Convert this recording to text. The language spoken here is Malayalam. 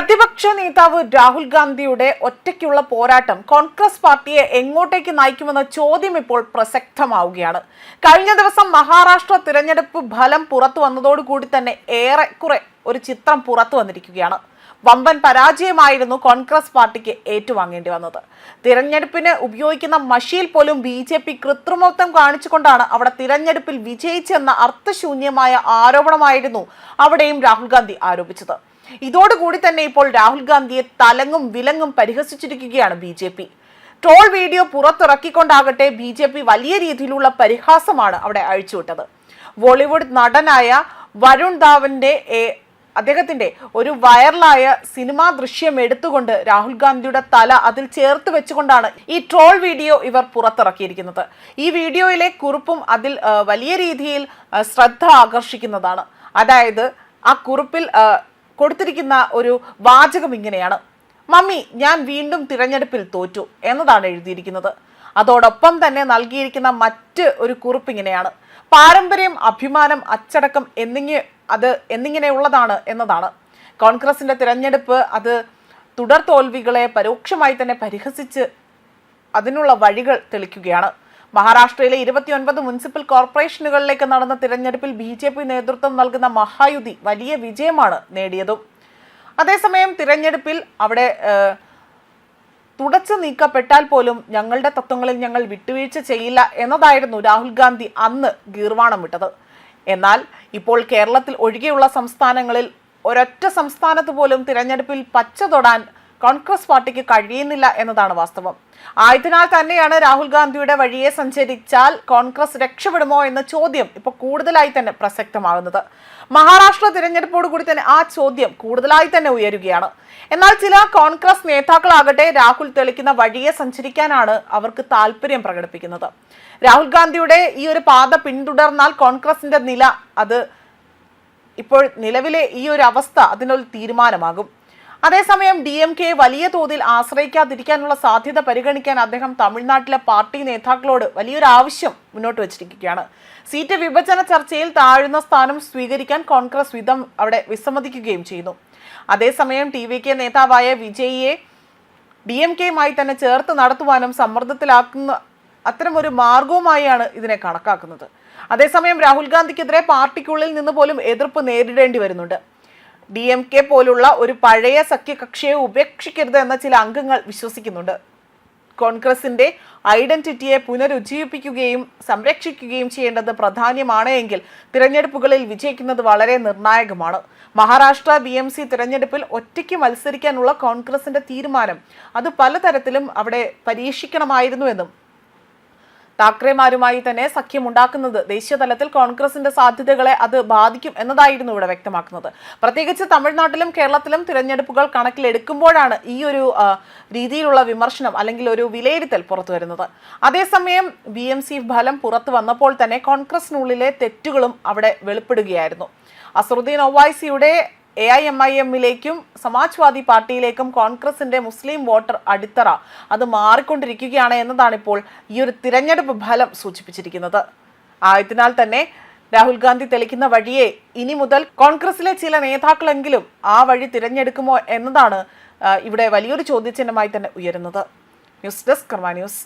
പ്രതിപക്ഷ നേതാവ് രാഹുൽ ഗാന്ധിയുടെ ഒറ്റയ്ക്കുള്ള പോരാട്ടം കോൺഗ്രസ് പാർട്ടിയെ എങ്ങോട്ടേക്ക് നയിക്കുമെന്ന ചോദ്യം ഇപ്പോൾ പ്രസക്തമാവുകയാണ്. കഴിഞ്ഞ ദിവസം മഹാരാഷ്ട്ര തിരഞ്ഞെടുപ്പ് ഫലം പുറത്തു വന്നതോടുകൂടി തന്നെ ഏറെക്കുറെ ഒരു ചിത്രം പുറത്തു വന്നിരിക്കുകയാണ്. വമ്പൻ പരാജയമായിരുന്നു കോൺഗ്രസ് പാർട്ടിക്ക് ഏറ്റുവാങ്ങേണ്ടി വന്നത്. തിരഞ്ഞെടുപ്പിന് ഉപയോഗിക്കുന്ന മഷിയിൽ പോലും ബി ജെ പി കൃത്രിമത്വം കാണിച്ചുകൊണ്ടാണ് അവിടെ തിരഞ്ഞെടുപ്പിൽ വിജയിച്ചെന്ന അർത്ഥശൂന്യമായ ആരോപണമായിരുന്നു അവിടെയും രാഹുൽ ഗാന്ധി ആരോപിച്ചത്. ഇതോടുകൂടി തന്നെ ഇപ്പോൾ രാഹുൽ ഗാന്ധിയെ തലങ്ങും വിലങ്ങും പരിഹസിച്ചിരിക്കുകയാണ് B J P. Troll video പുറത്തിറക്കിക്കൊണ്ടാകട്ടെ B J P വലിയ രീതിയിലുള്ള പരിഹാസമാണ് അവിടെ അഴിച്ചുവിട്ടത്. ബോളിവുഡ് നടനായ വരുൺ ധാവന്റെ അദ്ദേഹത്തിന്റെ ഒരു വൈറലായ സിനിമാ ദൃശ്യം എടുത്തുകൊണ്ട് രാഹുൽ ഗാന്ധിയുടെ തല അതിൽ ചേർത്ത് വെച്ചുകൊണ്ടാണ് ഈ ട്രോൾ വീഡിയോ ഇവർ പുറത്തിറക്കിയിരിക്കുന്നത്. ഈ വീഡിയോയിലെ കുറിപ്പും അതിൽ വലിയ രീതിയിൽ ശ്രദ്ധ ആകർഷിക്കുന്നതാണ്. അതായത് ആ കുറിപ്പിൽ കൊടുത്തിരിക്കുന്ന ഒരു വാചകം ഇങ്ങനെയാണ്. മമ്മി ഞാൻ വീണ്ടും തിരഞ്ഞെടുപ്പിൽ തോറ്റു എന്നതാണ് എഴുതിയിരിക്കുന്നത്. അതോടൊപ്പം തന്നെ നൽകിയിരിക്കുന്ന മറ്റ് ഒരു കുറിപ്പ് ഇങ്ങനെയാണ്. പാരമ്പര്യം അഭിമാനം അച്ചടക്കം എന്നിങ്ങ അത് എന്നിങ്ങനെയുള്ളതാണ് എന്നതാണ്. കോൺഗ്രസിന്റെ തിരഞ്ഞെടുപ്പ് അത് തുടർ തോൽവികളെ പരോക്ഷമായി തന്നെ പരിഹസിച്ച് അതിനുള്ള വഴികൾ തെളിക്കുകയാണ്. മഹാരാഷ്ട്രയിലെ ഇരുപത്തിയൊൻപത് മുനിസിപ്പൽ കോർപ്പറേഷനുകളിലേക്ക് നടന്ന തിരഞ്ഞെടുപ്പിൽ ബി ജെ പി നേതൃത്വം നൽകുന്ന മഹായുതി വലിയ വിജയമാണ് നേടിയതും. അതേസമയം തിരഞ്ഞെടുപ്പിൽ അവിടെ തുടച്ചു നീക്കപ്പെട്ടാൽ പോലും ഞങ്ങളുടെ തത്വങ്ങളിൽ ഞങ്ങൾ വിട്ടുവീഴ്ച ചെയ്യില്ല എന്നതായിരുന്നു രാഹുൽ ഗാന്ധി അന്ന് ഗീർവാണം വിട്ടത് എന്നാൽ ഇപ്പോൾ കേരളത്തിൽ ഒഴികെയുള്ള സംസ്ഥാനങ്ങളിൽ ഒരൊറ്റ സംസ്ഥാനത്ത് പോലും തിരഞ്ഞെടുപ്പിൽ പച്ച തൊടാൻ കോൺഗ്രസ് പാർട്ടിക്ക് കഴിയുന്നില്ല എന്നതാണ് വാസ്തവം. ആയതിനാൽ തന്നെയാണ് രാഹുൽ ഗാന്ധിയുടെ വഴിയെ സഞ്ചരിച്ചാൽ കോൺഗ്രസ് രക്ഷപ്പെടുമോ എന്ന ചോദ്യം ഇപ്പോൾ കൂടുതലായി തന്നെ പ്രസക്തമാകുന്നത് മഹാരാഷ്ട്ര തിരഞ്ഞെടുപ്പോട് കൂടി തന്നെ ആ ചോദ്യം കൂടുതലായി തന്നെ ഉയരുകയാണ്. എന്നാൽ ചില കോൺഗ്രസ് നേതാക്കളാകട്ടെ രാഹുൽ തെളിക്കുന്ന വഴിയെ സഞ്ചരിക്കാനാണ് അവർക്ക് താല്പര്യം പ്രകടിപ്പിക്കുന്നത്. രാഹുൽ ഗാന്ധിയുടെ ഈ ഒരു പാത പിന്തുടർന്നാൽ കോൺഗ്രസിന്റെ നില അത് ഇപ്പോൾ നിലവിലെ ഈ ഒരു അവസ്ഥ അതിനൊരു തീരുമാനമാകും. അതേസമയം ഡി എം കെ വലിയ തോതിൽ ആശ്രയിക്കാതിരിക്കാനുള്ള സാധ്യത പരിഗണിക്കാൻ അദ്ദേഹം തമിഴ്നാട്ടിലെ പാർട്ടി നേതാക്കളോട് വലിയൊരു ആവശ്യം മുന്നോട്ട് വച്ചിരിക്കുകയാണ്. സീറ്റ് വിഭജന ചർച്ചയിൽ താഴ്ന്ന സ്ഥാനം സ്വീകരിക്കാൻ കോൺഗ്രസ് വിധം അവിടെ വിസമ്മതിക്കുകയും ചെയ്യുന്നു. അതേസമയം ടി വി കെ നേതാവായ വിജയിയെ ഡി എം കെയുമായി തന്നെ ചേർത്ത് നടത്തുവാനും സമ്മർദ്ദത്തിലാക്കുന്ന അത്തരമൊരു മാർഗവുമായാണ് ഇതിനെ കണക്കാക്കുന്നത്. അതേസമയം രാഹുൽ ഗാന്ധിക്കെതിരെ പാർട്ടിക്കുള്ളിൽ നിന്ന് പോലും എതിർപ്പ് നേരിടേണ്ടി വരുന്നുണ്ട്. ഡി എം കെ പോലുള്ള ഒരു പഴയ സഖ്യകക്ഷിയെ ഉപേക്ഷിക്കരുത് എന്ന ചില അംഗങ്ങൾ വിശ്വസിക്കുന്നുണ്ട്. കോൺഗ്രസിന്റെ ഐഡന്റിറ്റിയെ പുനരുജ്ജീവിപ്പിക്കുകയും സംരക്ഷിക്കുകയും ചെയ്യേണ്ടത് പ്രധാനമാണ് എങ്കിൽ തിരഞ്ഞെടുപ്പുകളിൽ വിജയിക്കുന്നത് വളരെ നിർണായകമാണ്. മഹാരാഷ്ട്ര ബി എം സി തിരഞ്ഞെടുപ്പിൽ ഒറ്റയ്ക്ക് മത്സരിക്കാനുള്ള കോൺഗ്രസിന്റെ തീരുമാനം അത് പലതരത്തിലും അവിടെ പരീക്ഷിക്കണമായിരുന്നുവെന്നും താക്കറെമാരുമായി തന്നെ സഖ്യമുണ്ടാക്കുന്നത് ദേശീയ തലത്തിൽ കോൺഗ്രസിന്റെ സാധ്യതകളെ അത് ബാധിക്കും എന്നതായിരുന്നു ഇവിടെ വ്യക്തമാക്കുന്നത്. പ്രത്യേകിച്ച് തമിഴ്നാട്ടിലും കേരളത്തിലും തിരഞ്ഞെടുപ്പുകൾ കണക്കിലെടുക്കുമ്പോഴാണ് ഈ ഒരു രീതിയിലുള്ള വിമർശനം അല്ലെങ്കിൽ ഒരു വിലയിരുത്തൽ പുറത്തു വരുന്നത് അതേസമയം ബി എം സി ഫലം പുറത്തു വന്നപ്പോൾ തന്നെ കോൺഗ്രസിനുള്ളിലെ തെറ്റുകളും അവിടെ വെളിപ്പെടുകയായിരുന്നു. അസറുദ്ദീൻ ഒവൈസിയുടെ എ ഐ എം ഐ എമ്മിലേക്കും സമാജ്വാദി പാർട്ടിയിലേക്കും കോൺഗ്രസിന്റെ മുസ്ലിം വോട്ടർ അടിത്തറ അത് മാറിക്കൊണ്ടിരിക്കുകയാണ് എന്നതാണ് ഇപ്പോൾ ഈ ഒരു തിരഞ്ഞെടുപ്പ് ഫലം സൂചിപ്പിച്ചിരിക്കുന്നത്. ആയതിനാൽ തന്നെ രാഹുൽ ഗാന്ധി തെളിക്കുന്ന വഴിയെ ഇനി മുതൽ കോൺഗ്രസിലെ ചില നേതാക്കളെങ്കിലും ആ വഴി തിരഞ്ഞെടുക്കുമോ എന്നതാണ് ഇവിടെ വലിയൊരു ചോദ്യചിഹ്നമായി തന്നെ ഉയരുന്നത്. News desk Karma news.